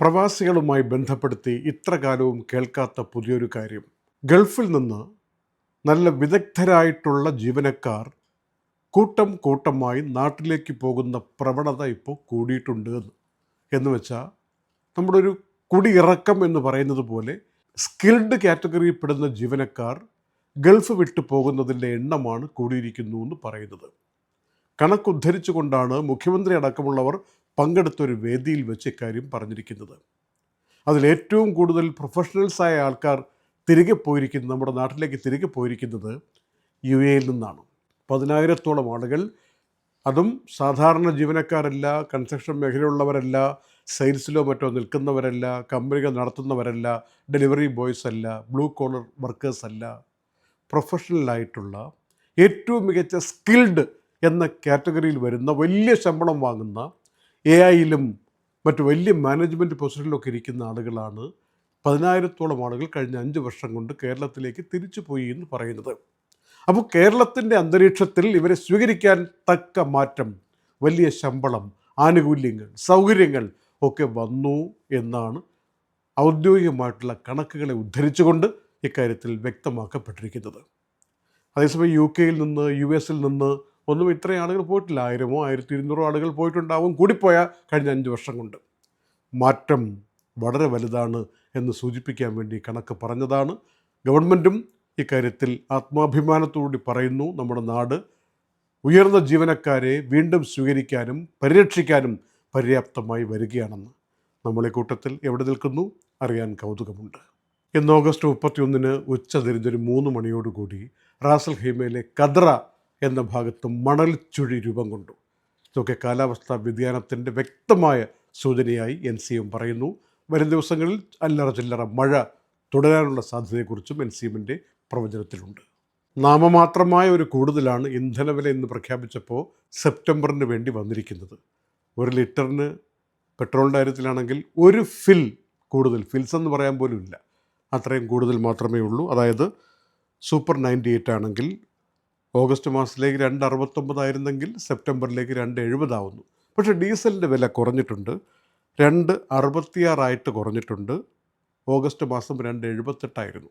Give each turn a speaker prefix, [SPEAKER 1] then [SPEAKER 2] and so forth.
[SPEAKER 1] പ്രവാസികളുമായി ബന്ധപ്പെടുത്തി ഇത്ര കാലവും കേൾക്കാത്ത പുതിയൊരു കാര്യം. ഗൾഫിൽ നിന്ന് നല്ല വിദഗ്ധരായിട്ടുള്ള ജീവനക്കാർ കൂട്ടം കൂട്ടമായി നാട്ടിലേക്ക് പോകുന്ന പ്രവണത ഇപ്പോൾ കൂടിയിട്ടുണ്ട് എന്ന്. എന്ന് വെച്ചാൽ നമ്മുടെ ഒരു കുടിയിറക്കം എന്ന് പറയുന്നത് പോലെ സ്കിൽഡ് കാറ്റഗറിയിൽ പെടുന്ന ജീവനക്കാർ ഗൾഫ് വിട്ടു പോകുന്നതിന്റെ എണ്ണമാണ് കൂടിയിരിക്കുന്നു എന്ന് പറയുന്നത്. കണക്കുദ്ധരിച്ചുകൊണ്ടാണ് മുഖ്യമന്ത്രി അടക്കമുള്ളവർ പങ്കെടുത്ത ഒരു വേദിയിൽ വെച്ച് ഇക്കാര്യം പറഞ്ഞിരിക്കുന്നത്. അതിലേറ്റവും കൂടുതൽ പ്രൊഫഷണൽസായ ആൾക്കാർ തിരികെ പോയിരിക്കുന്നത് നമ്മുടെ നാട്ടിലേക്ക് തിരികെ പോയിരിക്കുന്നത് യു എയിൽ നിന്നാണ്. പതിനായിരത്തോളം ആളുകൾ അതും സാധാരണ ജീവനക്കാരല്ല കൺസ്ട്രക്ഷൻ മേഖലയുള്ളവരല്ല സെയിൽസിലോ മറ്റോ നിൽക്കുന്നവരല്ല കമ്പനികൾ നടത്തുന്നവരല്ല ഡെലിവറി ബോയ്സ് അല്ല ബ്ലൂ കോളർ വർക്കേഴ്സ് അല്ല പ്രൊഫഷണലായിട്ടുള്ള ഏറ്റവും മികച്ച സ്കിൽഡ് എന്ന കാറ്റഗറിയിൽ വരുന്ന വലിയ ശമ്പളം വാങ്ങുന്ന എ ഐയിലും മറ്റു വലിയ മാനേജ്മെന്റ് പൊസിഷനിലൊക്കെ ഇരിക്കുന്ന ആളുകളാണ് പതിനായിരത്തോളം ആളുകൾ കഴിഞ്ഞ അഞ്ച് വർഷം കൊണ്ട് കേരളത്തിലേക്ക് തിരിച്ചു പോയി എന്ന് പറയുന്നത്. അപ്പോൾ കേരളത്തിന്റെ അന്തരീക്ഷത്തിൽ ഇവരെ സ്വീകരിക്കാൻ തക്ക മാറ്റം വലിയ ശമ്പളം ആനുകൂല്യങ്ങൾ സൗകര്യങ്ങൾ ഒക്കെ വന്നു എന്നാണ് ഔദ്യോഗികമായിട്ടുള്ള കണക്കുകളെ ഉദ്ധരിച്ചുകൊണ്ട് ഇക്കാര്യത്തിൽ വ്യക്തമാക്കപ്പെട്ടിരിക്കുന്നത്. അതേസമയം യു കെയിൽ നിന്ന് യു എസിൽ നിന്ന് ഒന്നും ഇത്രയും ആളുകൾ പോയിട്ടില്ല. ആയിരമോ ആയിരത്തി ഇരുന്നൂറോ ആളുകൾ പോയിട്ടുണ്ടാവും. കൂടിപ്പോയ കഴിഞ്ഞ അഞ്ച് വർഷം കൊണ്ട്. മാറ്റം വളരെ വലുതാണ് എന്ന് സൂചിപ്പിക്കാൻ വേണ്ടി കണക്ക് പറഞ്ഞതാണ്. ഗവൺമെന്റും ഇക്കാര്യത്തിൽ ആത്മാഭിമാനത്തോടുകൂടി പറയുന്നു. നമ്മുടെ നാട് ഉയർന്ന ജീവനക്കാരെ വീണ്ടും സ്വീകരിക്കാനും പരിരക്ഷിക്കാനും പര്യാപ്തമായി വരികയാണെന്ന് നമ്മളെ കൂട്ടത്തിൽ എവിടെ നിൽക്കുന്നു? അറിയാൻ കൗതുകമുണ്ട്. ഇന്ന് ഓഗസ്റ്റ് മുപ്പത്തിയൊന്നിന് ഉച്ച തിരിഞ്ഞൊരു മൂന്ന് മണിയോടുകൂടി റാസൽ ഹീമയിലെ കദ്ര എന്ന ഭാഗത്ത് മണൽ ചുഴി രൂപം കൊണ്ടു. ഇതൊക്കെ കാലാവസ്ഥാ വ്യതിയാനത്തിന്റെ വ്യക്തമായ സൂചനയായി എൻ സി എം പറയുന്നു. വരും ദിവസങ്ങളിൽ അല്ലറ ചില്ലറ മഴ തുടരാനുള്ള സാധ്യതയെക്കുറിച്ചും എൻ സി എമ്മിന്റെ പ്രവചനത്തിലുണ്ട്. നാമമാത്രമായ ഒരു കൂടുതലാണ് ഇന്ധനവില എന്ന് പ്രഖ്യാപിച്ചപ്പോൾ സെപ്റ്റംബറിന് വേണ്ടി വന്നിരിക്കുന്നത്. ഒരു ലിറ്ററിന് പെട്രോളിന്റെ കാര്യത്തിലാണെങ്കിൽ ഒരു ഫിൽ കൂടുതൽ. ഫിൽസ് എന്ന് പറയാൻ പോലും ഇല്ല അത്രയും കൂടുതൽ മാത്രമേ ഉള്ളൂ. അതായത് സൂപ്പർ നയന്റി എയ്റ്റ് ആണെങ്കിൽ ഓഗസ്റ്റ് മാസത്തിലേക്ക് രണ്ട് അറുപത്തൊമ്പതായിരുന്നെങ്കിൽ സെപ്റ്റംബറിലേക്ക് രണ്ട് എഴുപതാവുന്നു. പക്ഷേ ഡീസലിന്റെ വില കുറഞ്ഞിട്ടുണ്ട്. രണ്ട് അറുപത്തിയാറായിട്ട് കുറഞ്ഞിട്ടുണ്ട്. ഓഗസ്റ്റ് മാസം രണ്ട് എഴുപത്തെട്ടായിരുന്നു.